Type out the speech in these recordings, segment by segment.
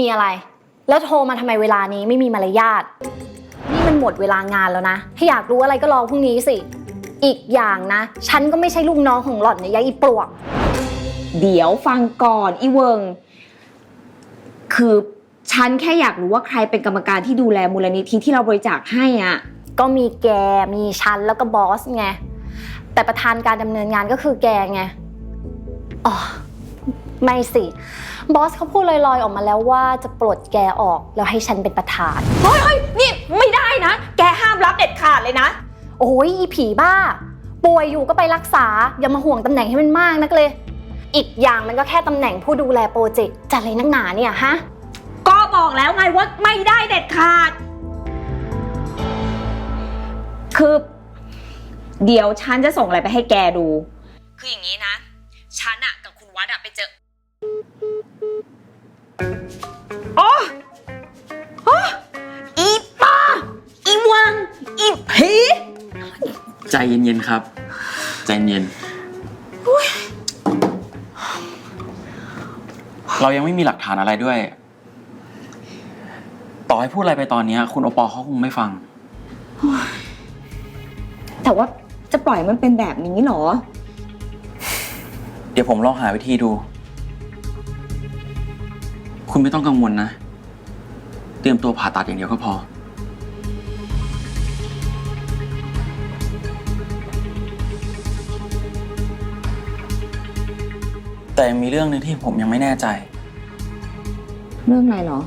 มีอะไร แล้วโทรมาทำไมเวลานี้ไม่มีมารยาท นี่มันหมดเวลางานแล้วนะ ถ้าอยากรู้อะไรก็รอพรุ่งนี้สิ อีกอย่างนะ ฉันก็ไม่ใช่ลูกน้องของหล่อนนะยายอีปลวก เดี๋ยวฟังก่อนอีเวิง คือฉันแค่อยากรู้ว่าใครเป็นกรรมการที่ดูแลมูลนิธิที่เราบริจาคให้อะ ก็มีแก มีฉันแล้วก็บอสไง แต่ประธานการดำเนินงานก็คือแกไง อ๋อ ไม่สิ บอสเขาพูดลอยๆออกมาแล้วว่าจะปลดแกออกแล้วให้ฉันเป็นประธาน เฮ้ยเฮ้ยนี่ไม่ได้นะ แกห้ามรับเด็ดขาดเลยนะ โอ้ยอีผีบ้า ป่วยอยู่ก็ไปรักษา อย่ามาห่วงตำแหน่งให้มันมากนักเลย อีกอย่างมันก็แค่ตำแหน่งผู้ดูแลโปรเจกต์จะอะไรนักหนาเนี่ยฮะ ก็บอกแล้วไงว่าไม่ได้เด็ดขาด คือ เดี๋ยวฉันจะส่งอะไรไปให้แกดู คืออย่างนี้นะ ฉันอะกับคุณวัดอะไปเจอ โอ้โอ้อีป้าอีวัง อีผีใจเย็นๆครับ ใจเย็นเรายังไม่มีหลักฐานอะไรด้วย ต่อให้พูดอะไรไปตอนเนี้ย คุณโอปอลเขาคงไม่ฟัง แต่ว่าจะปล่อยมันเป็นแบบนี้เหรอ เดี๋ยวผมลองหาวิธีดู คุณไม่ต้องกังวลนะ เตรียมตัวผ่าตัดอย่างเดียวก็พอ แต่มีเรื่องหนึงที่ผมยังไม่แน่ใจ เรื่องอะไรเหรอ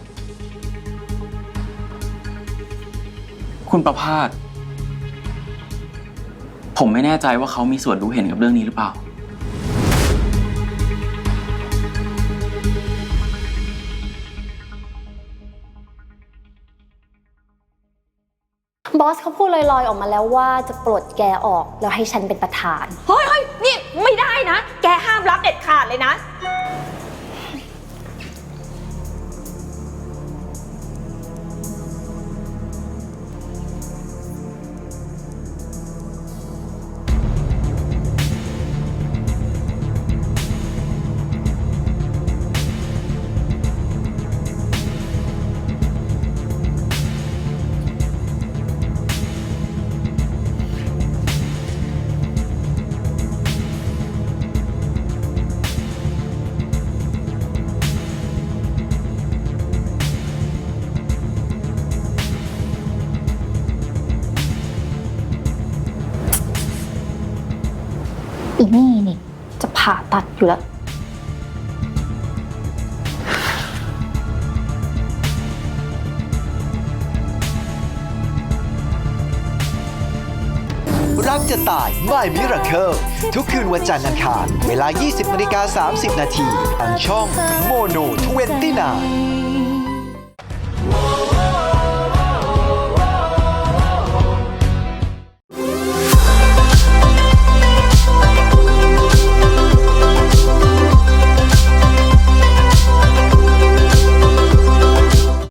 คุณประพาสผมไม่แน่ใจว่าเขามีส่วนรู้เห็นกับเรื่องนี้หรือเปล่า บอสเขาพูดลอยๆออกมาแล้วว่าจะปลดแกออกแล้วให้ฉันเป็นประธาน เฮ้ย อีนี่นี่จะผ่าตัดอยู่แล้ว รักจะตายไม่มิราเคิลทุกคืนวันจันทร์อังคาร เวลา 20นาฬิกา30 นาทีทางช่องโมโน29